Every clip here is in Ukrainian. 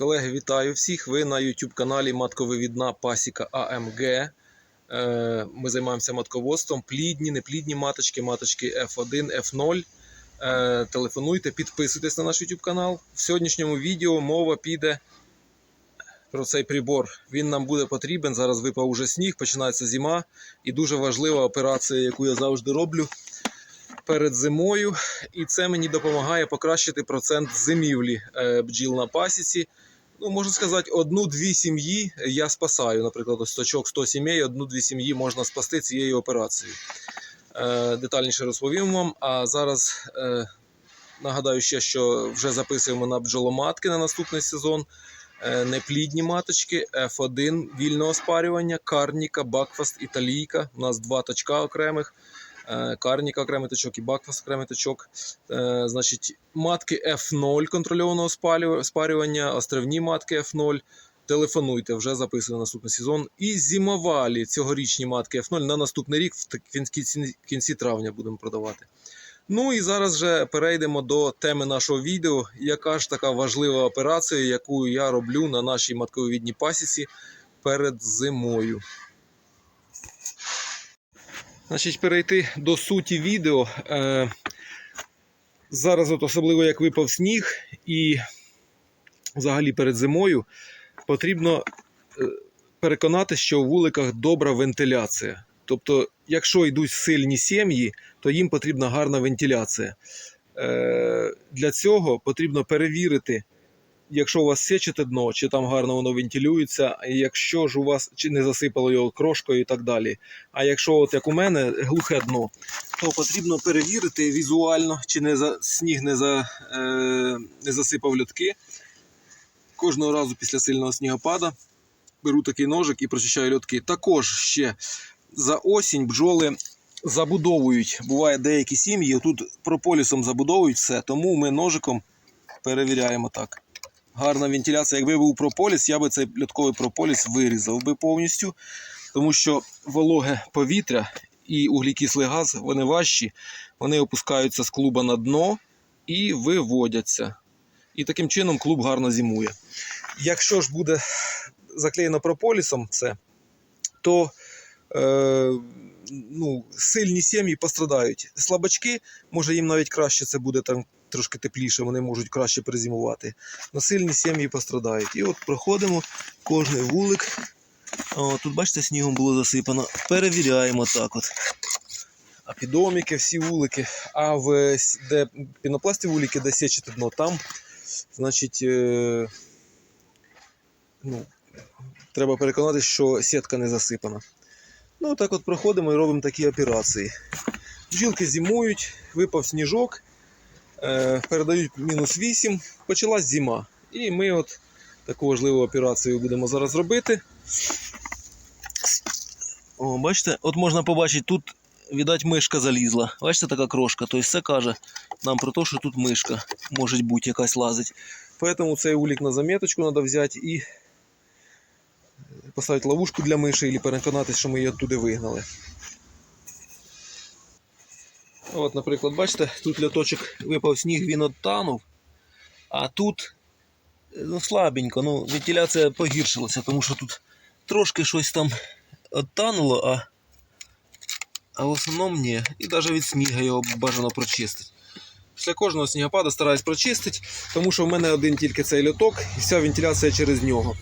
Колеги, вітаю всіх! Ви на YouTube каналі Матковивідна Пасіка АМГ. Е, Ми займаємося матководством. Плідні, неплідні маточки, маточки F1, F0. Е, Телефонуйте, підписуйтесь на наш YouTube канал. В сьогоднішньому відео мова піде про цей прибор. Він нам буде потрібен. Зараз випав уже сніг, починається зима. І дуже важлива операція, яку я завжди роблю перед зимою. І це мені допомагає покращити процент зимівлі е, бджіл на пасіці. Ну, можна сказати, одну-дві сім'ї я спасаю. Наприклад, ось точок 100 сімей, одну-дві сім'ї можна спасти цією операцією. Е, детальніше розповім вам. А зараз е, нагадаю ще, що вже записуємо на бджоломатки на наступний сезон. Е, Неплідні маточки, F1 вільного спарювання, карніка, бакфаст, італійка. У нас два точка окремих. Е, Карніка окремий точок і бакфаст окремий точок. Е, Значить, матки F0 контрольованого спарювання, острівні матки F0. Телефонуйте, вже записано на наступний сезон. І зимовалі цьогорічні матки F0 на наступний рік в кінці, травня будемо продавати. Ну і зараз вже перейдемо до теми нашого відео. Яка ж така важлива операція, яку я роблю на нашій матковідній пасіці перед зимою. Значить, перейти до суті відео. Е, зараз, от особливо як випав сніг, і взагалі перед зимою потрібно е, переконати, що у вуликах добра вентиляція. Тобто, якщо йдуть сильні сім'ї, то їм потрібна гарна вентиляція. Е, для цього потрібно перевірити, якщо у вас сечете дно, чи там гарно воно вентилюється, якщо ж у вас чи не засипало його крошкою і так далі. А якщо, от як у мене, глухе дно, то потрібно перевірити візуально, чи не за, сніг не, за, е, не засипав льотки. Кожного разу після сильного снігопада беру такий ножик і прочищаю льотки. Також ще за осінь бджоли забудовують. Буває деякі сім'ї тут прополісом забудовують все, тому ми ножиком перевіряємо так. Гарна вентиляція. Якби був прополіс, я би цей льотковий прополіс вирізав би повністю, тому що вологе повітря і углекислий газ вони важчі, вони опускаються з клуба на дно і виводяться. І таким чином клуб гарно зимує. Якщо ж буде заклеєно прополісом це, то е, ну, сильні сім'ї пострадають. Слабачки, може їм навіть краще це буде там трошки тепліше, вони можуть краще перезимувати. Но сильні сім'ї пострадають. І от проходимо кожний вулик. О, тут, бачите, снігом було засипано. Перевіряємо так от. Апідоміки, всі вулики. А в де пінопласті вулики, де січити дно, там, значить, е, ну, треба переконатися, що сітка не засипана. Ну, так от проходимо і робимо такі операції. Бджілки зимують, випав сніжок, передають мінус 8, почалась зима. І ми от таку важливу операцію будемо зараз робити. О, бачите, от можна побачити, тут, відать, мишка залізла. Бачите, така крошка. Тобто це каже нам про те, що тут мишка може бути якась лазить. Поэтому цей улік на заметочку треба взяти і поставити ловушку для миші і переконатися, що ми її оттуди вигнали. От, наприклад, бачите, тут льоточок випав сніг, він оттанув, а тут ну, слабенько, ну, вентиляція погіршилася, тому що тут трошки щось там оттануло, а, а в основному ні. І навіть від сніга його бажано прочистити. Після кожного снігопаду стараюсь прочистити, тому що в мене один тільки цей льоток і вся вентиляція через нього.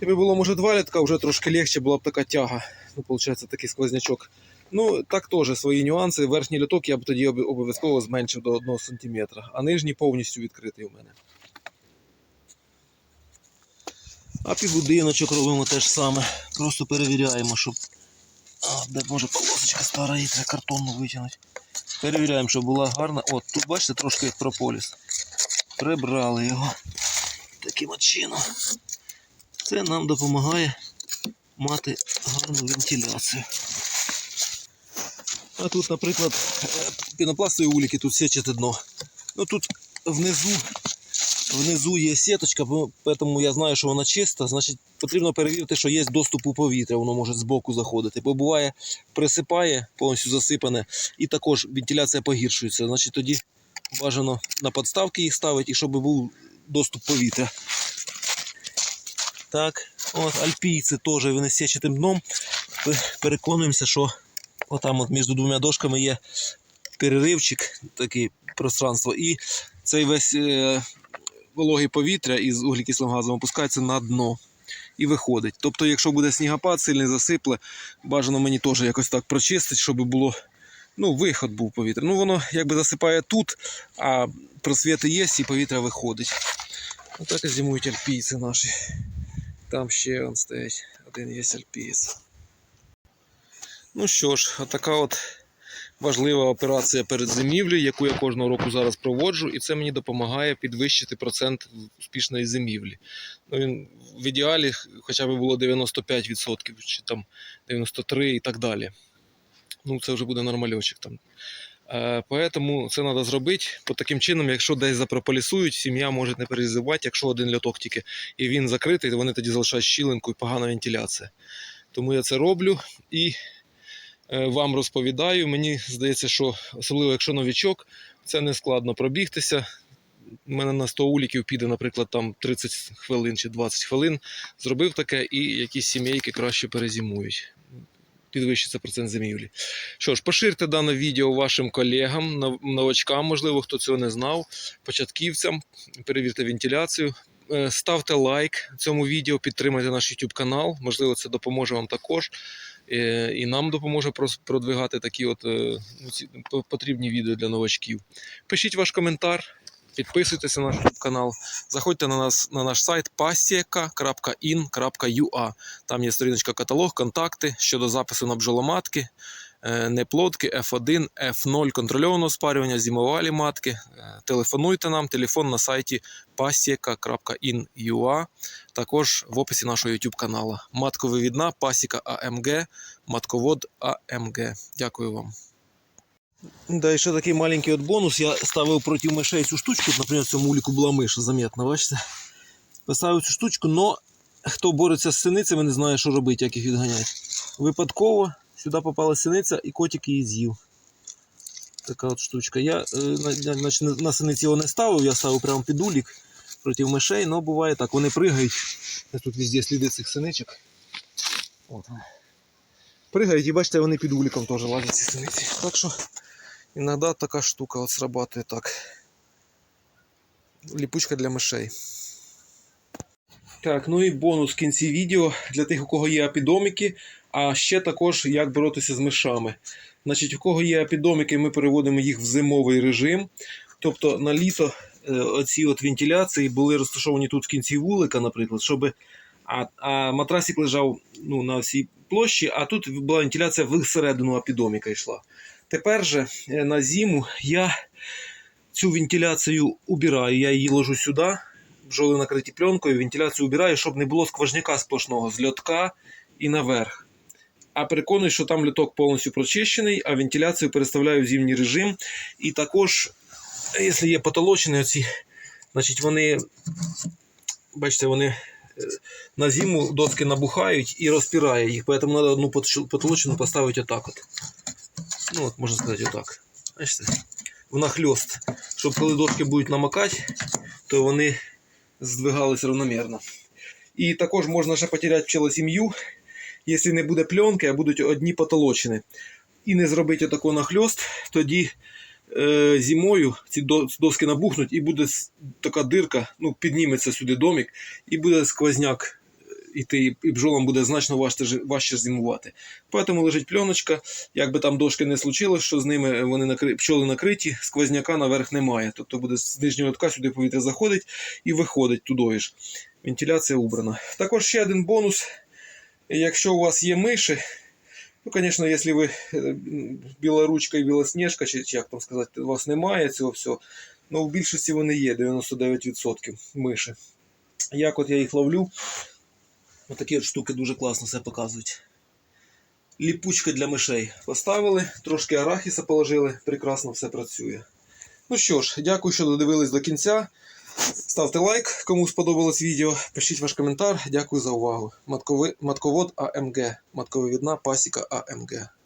Якби було, може, два літка, вже трошки легше була б така тяга. Ну, виходить, такий сквознячок. Ну, так теж свої нюанси. Верхній літок я б тоді обов'язково зменшив до 1 см, а нижній повністю відкритий у мене. А під будиночок робимо те ж саме. Просто перевіряємо, щоб. А, де може полосочка стара, її треба картонну витягнути. Перевіряємо, щоб була гарна. От, тут бачите трошки як прополіс. Прибрали його. Таким чином. Це нам допомагає мати гарну вентиляцію. А тут, наприклад, е, пінопластові уліки, тут січете дно. Ну тут внизу, внизу є сіточка, тому я знаю, що вона чиста. Значить, потрібно перевірити, що є доступ у повітря, воно може збоку заходити. Бо буває, присипає, повністю засипане, і також вентиляція погіршується. Значить, тоді бажано на подставки їх ставити, і щоб був доступ повітря. Так, от альпійці теж вони з січатим дном. Переконуємося, що отам от між двома дошками є переривчик, таке пространство, і цей весь е, вологий повітря із углекислим газом опускається на дно і виходить. Тобто, якщо буде снігопад, сильний засипле, бажано мені теж якось так прочистити, щоб було. Ну, виход був повітря. Ну, воно якби засипає тут, а просвіти є, і повітря виходить. Отак і зимують альпійці наші. Там ще он стоять, один є альпієць. Ну що ж, отака от важлива операція перед зимівлею, яку я кожного року зараз проводжу, і це мені допомагає підвищити процент успішної зимівлі. Ну, він в ідеалі хоча б було 95% чи там 93% і так далі. Ну, це вже буде нормальочок там. Е, Поэтому це треба зробити. Бо таким чином, якщо десь запрополісують, сім'я може не перезимувати, якщо один льоток тільки і він закритий, то вони тоді залишають щілинку і погана вентиляція. Тому я це роблю і вам розповідаю. Мені здається, що особливо якщо новічок, це не складно пробігтися. У мене на 100 уліків піде, наприклад, там 30 хвилин чи 20 хвилин. Зробив таке, і якісь сімейки краще перезимують. Підвищиться процент зимівлі. Що ж, поширте дане відео вашим колегам, новачкам, можливо, хто цього не знав, початківцям. Перевірте вентиляцію. Е, Ставте лайк цьому відео, підтримайте наш YouTube канал. Можливо, це допоможе вам також. Е, І нам допоможе продвигати такі от е, ну, потрібні відео для новачків. Пишіть ваш коментар, підписуйтесь на наш канал, заходьте на нас на наш сайт pasieka.in.ua. Там є сторіночка каталог, контакти щодо запису на бджоломатки, е, неплодки F1, F0 контрольованого спарювання, зимовалі матки. Е, Телефонуйте нам, телефон на сайті pasieka.in.ua, також в описі нашого YouTube каналу. Матковивідна Пасіка АМГ, матковод АМГ. Дякую вам. Да, ще такий маленький от бонус. Я ставив проти мишей цю штучку. Наприклад, в цьому уліку була миша, заметно, бачите? Поставив цю штучку, но хто бореться з синицями, не знає, що робити, як їх відганяти. Випадково сюди попала синиця і котик її з'їв. Така от штучка. Я е, на, на, значить, на- на синиці його не ставив, я ставив прямо під улік проти мишей, але буває так. Вони пригають. Тут везде сліди цих синичок. От. Пригають і бачите, вони під уліком теж лазять ці синиці. Так що іноді така штука от срабатує так. Ліпучка для мишей. Так, ну і бонус в кінці відео для тих, у кого є апідоміки, а ще також як боротися з мишами. Значить, у кого є апідоміки, ми переводимо їх в зимовий режим. Тобто на літо е, оці от вентиляції були розташовані тут в кінці вулика, наприклад, щоб а, а матрасик лежав ну, на всій площі, а тут була вентиляція всередину апідоміка йшла. Тепер же е, на зиму я цю вентиляцію убираю, я її ложу сюди, бджоли накриті пленкою, вентиляцію убираю, щоб не було скважняка сплошного з льотка і наверх. А переконую, що там льоток повністю прочищений, а вентиляцію переставляю в зимній режим. І також, якщо є потолочені оці, значить вони, бачите, вони е, на зиму доски набухають і розпирає їх, тому треба одну потол- потолочену поставити отак от. Ну, от, можна сказати, отак. Бачите? Внахльост, щоб коли дошки будуть намокати, то вони здвигались равномірно. І також можна ще потеряти пчелосім'ю, якщо не буде пленки, а будуть одні потолочини. І не зробити отако нахльост, тоді е, зимою ці доски набухнуть і буде така дирка, ну, підніметься сюди домик, і буде сквозняк іти, і- бджолам буде значно важче, важче зимувати. Тому лежить пленочка, як би там дошки не случилось, що з ними вони накри... пчоли накриті, сквозняка наверх немає. Тобто буде з нижнього лотка сюди повітря заходить і виходить туди ж. Вентиляція убрана. Також ще один бонус. Якщо у вас є миші, ну, звісно, якщо ви е, білоручка і білосніжка, чи як там сказати, у вас немає цього всього, ну в більшості вони є, 99% миші. Як от я їх ловлю, отакі от штуки дуже класно все показують. Ліпучка для мишей поставили, трошки арахіса положили, прекрасно все працює. Ну що ж, дякую, що додивились до кінця. Ставте лайк, кому сподобалось відео. Пишіть ваш коментар. Дякую за увагу. Матковод АМГ. Матковидна пасіка АМГ.